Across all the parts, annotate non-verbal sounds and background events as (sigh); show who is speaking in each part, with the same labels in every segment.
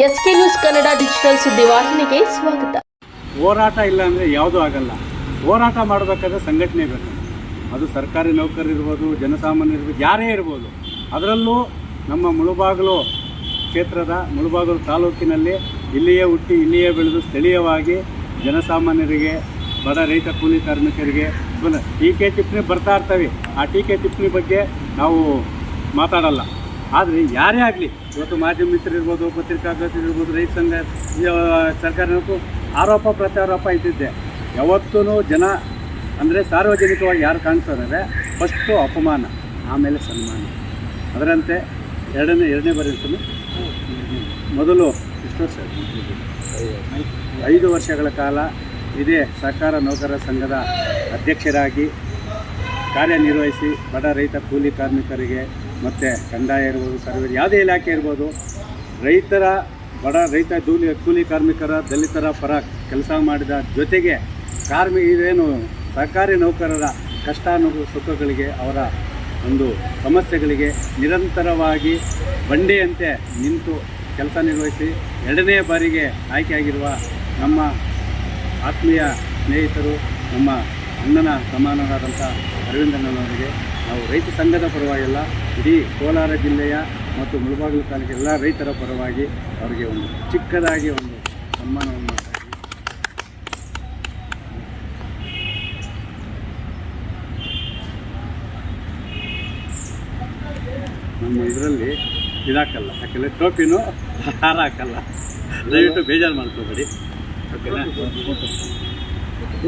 Speaker 1: S K news Kannada digital ಸುದ್ದಿವಾಹಿನಿಗೆ ಸ್ವಾಗತ.
Speaker 2: ಹೋರಾಟ ಇಲ್ಲ ಅಂದರೆ ಯಾವುದೂ ಆಗಲ್ಲ. ಹೋರಾಟ ಮಾಡಬೇಕಾದ್ರೆ ಸಂಘಟನೆ ಬೇಕು. ಅದು ಸರ್ಕಾರಿ ನೌಕರರಿರ್ಬೋದು ಜನಸಾಮಾನ್ಯರಿರ್ಬೋದು ಯಾರೇ ಇರ್ಬೋದು. ಅದರಲ್ಲೂ ನಮ್ಮ ಮುಳುಬಾಗಿಲು ಕ್ಷೇತ್ರದ, ಮುಳುಬಾಗಿಲು ತಾಲೂಕಿನಲ್ಲಿ ಇಲ್ಲಿಯೇ ಹುಟ್ಟಿ, ಇಲ್ಲಿಯೇ ಬೆಳೆದು ಸ್ಥಳೀಯವಾಗಿ ಜನಸಾಮಾನ್ಯರಿಗೆ, ಬಡ ರೈತ ಕೂಲಿ ಕಾರ್ಮಿಕರಿಗೆ ಟೀಕೆ ಟಿಪ್ಪಣಿ ಬರ್ತಾ ಇರ್ತವೆ. ಆ ಟೀಕೆ ಟಿಪ್ಪಣಿ ಬಗ್ಗೆ ನಾವು ಮಾತಾಡಲ್ಲ. ಆದರೆ ಯಾರೇ ಆಗಲಿ ಇವತ್ತು ಮಾಧ್ಯಮ ಮಿತ್ರರಿರ್ಬೋದು ಪತ್ರಿಕಾಗೋಚರಿರ್ಬೋದು ರೈತ ಸಂಘ ಈ, ಆ, ಸರ್ಕಾರಿ ನೌಕರು ಆರೋಪ ಪ್ರತ್ಯಾರೋಪ ಇದ್ದಿದ್ದೆ. ಯಾವತ್ತೂ ಜನ ಅಂದರೆ ಸಾರ್ವಜನಿಕವಾಗಿ ಯಾರು ಕಾಣಿಸ್ತಾರೆ ಫಸ್ಟು ಅಪಮಾನ ಆಮೇಲೆ ಸನ್ಮಾನ. ಅದರಂತೆ ಎರಡನೇ ಎರಡನೇ ಬರೀತೀನಿ ಮೊದಲು ಎಷ್ಟು ವರ್ಷ ಐದು ವರ್ಷಗಳ ಕಾಲ ಇದೇ ಸಹಕಾರ ನೌಕರರ ಸಂಘದ ಅಧ್ಯಕ್ಷರಾಗಿ ಕಾರ್ಯನಿರ್ವಹಿಸಿ ಬಡ ರೈತ ಕೂಲಿ ಕಾರ್ಮಿಕರಿಗೆ ಮತ್ತು ಕಂದಾಯ ಇರ್ಬೋದು, ಸರ್ವೆ ಯಾವುದೇ ಇಲಾಖೆ ಇರ್ಬೋದು, ರೈತರ ಬಡ ರೈತ ಕೂಲಿ ಕೂಲಿ ಕಾರ್ಮಿಕರ ದಲಿತರ ಪರ ಕೆಲಸ ಮಾಡಿದ ಜೊತೆಗೆ ಕಾರ್ಮಿ ಇದೇನು ಸರ್ಕಾರಿ ನೌಕರರ ಕಷ್ಟ ಸುಖಗಳಿಗೆ ಅವರ ಒಂದು ಸಮಸ್ಯೆಗಳಿಗೆ ನಿರಂತರವಾಗಿ ಬಂಡೆಯಂತೆ ನಿಂತು ಕೆಲಸ ನಿರ್ವಹಿಸಿ ಎರಡನೇ ಬಾರಿಗೆ ಆಯ್ಕೆಯಾಗಿರುವ ನಮ್ಮ ಆತ್ಮೀಯ ಸ್ನೇಹಿತರು, ನಮ್ಮ ಅಣ್ಣನ ಸಮಾನರಾದಂಥ ಅರವಿಂದಣ್ಣನವರಿಗೆ ನಾವು ರೈತ ಸಂಘದ ಪರವಾಗಿಲ್ಲ, ಇಡೀ ಕೋಲಾರ ಜಿಲ್ಲೆಯ ಮತ್ತು ಮುಳಬಾಗಿಲು ಎಲ್ಲ ರೈತರ ಪರವಾಗಿ ಅವರಿಗೆ ಒಂದು ಚಿಕ್ಕದಾಗಿ ಒಂದು ಸನ್ಮಾನವನ್ನು ಮಾಡ್ತಾ ನಮ್ಮ ಇದರಲ್ಲಿ ಇದಾಕಲ್ಲ, ಯಾಕೆಂದರೆ ಟೋಪಿನೂ ಹಾರ ಹಾಕಲ್ಲ. ದಯವಿಟ್ಟು ಬೇಜಾರು ಮಾಡ್ಕೋಬೇಡಿ. ಓಕೆನಾ?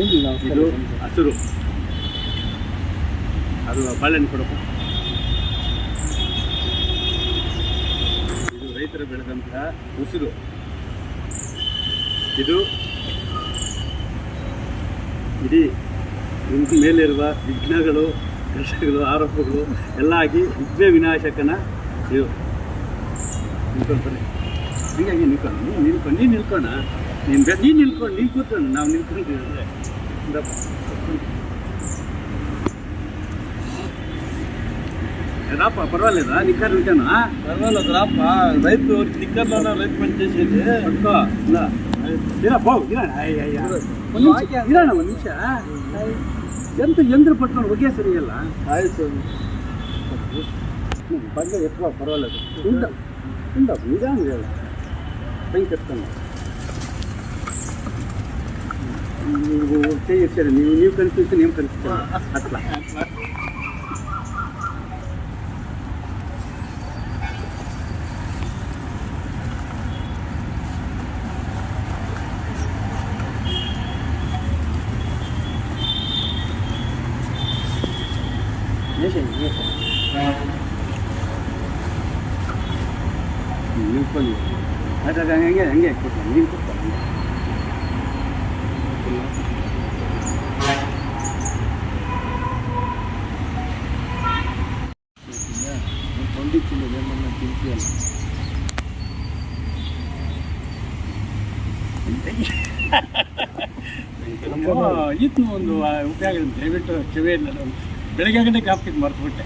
Speaker 2: ಇದು ಹಸಿರು. ಅದು ಬಾಳೆಹಣ್ಣು ಕೊಡಪ್ಪ. ಇದು ರೈತರು ಬೆಳೆದಂತಹ ಉಸಿರು. ಇದು ಇಡೀ ನಿಮ್ಮ ಮೇಲಿರುವ ವಿಘ್ನಗಳು ಕಷ್ಟಗಳು ಆರೋಪಗಳು ಎಲ್ಲ ಆಗಿ ವಿಘ್ನ ವಿನಾಶಕನ ಇದು. ನಿಂತ್ಕೊಂಡು ಬನ್ನಿ. ಹೀಗಾಗಿ ನಿಲ್ಕೊಂಡು ನೀನು ನಿಲ್ಕೊಂಡು ನೀನು ನಿಲ್ಕೋಣ. ನೀನು ನೀನು ನಿಲ್ಕೊಂಡು ನೀನು ಕೂತ್ಕೊಂಡು ನಾವು ನಿಂತ್ಕೊಂಡಿದ್ದೀವಿ ರಾಪ ಪರವಾಗಿಲ್ಲ ನಿಖರ್ ನಿಲ್ಕೋಣ
Speaker 3: ಪರವಾಗಿಲ್ಲದ್ರಪ್ಪ ರೈತರು ನಿಕ್ಕರ್ನ ರೈತ ಪಂಚಾಯತಿ
Speaker 2: ಅಡ್ಕೋ ಇಲ್ಲ ಇರಪ್ಪ ಇರೋಣ ಅಯ್ಯ ಅಯ್ಯ ಒಂದು ನಿಮಿಷ ಇರೋಣ ಒಂದು ನಿಮಿಷ ಎಂತ ಯಂತ್ರ ಪಟ್ಕೊಂಡು ಹೊಗೆ ಸರಿಯಲ್ಲ
Speaker 3: ಆಯ್ತು
Speaker 2: ಬಂದ ಎತ್ತುವ ಪರವಾಗಿಲ್ಲ ಉಂಡ ಉಂಡ ನಿಧಾನ ಹೇಳ ಕೈ ಕಟ್ಕೊಂಡು ನೀವು ಕೈ ಇರ್ತೀರಿ ನೀವು ನೀವು ಕನ್ಫ್ಯೂಸ್ ನೀವು ಕನ್ಫ್ಯೂಸ್ ಹತ್ಲ ನಿಲ್ಕೊಂಡು ಆಯ್ತು ಅದು ಹಂಗೆ ಹಂಗೆ ಕೂತ್ಕೊಂಡು ನೀನು (laughs)
Speaker 3: ತಿಂತಿಯಲ್ಲ
Speaker 2: ಇತ್ತು ಒಂದು ಉಪಯೋಗ ದಯವಿಟ್ಟು ಕಿವಿಯಲ್ಲಿ ಬೆಳಗ್ಗೆ ಗಂಟೆ ಮರ್ತು ಮರ್ತುಬಿಟ್ಟೆ.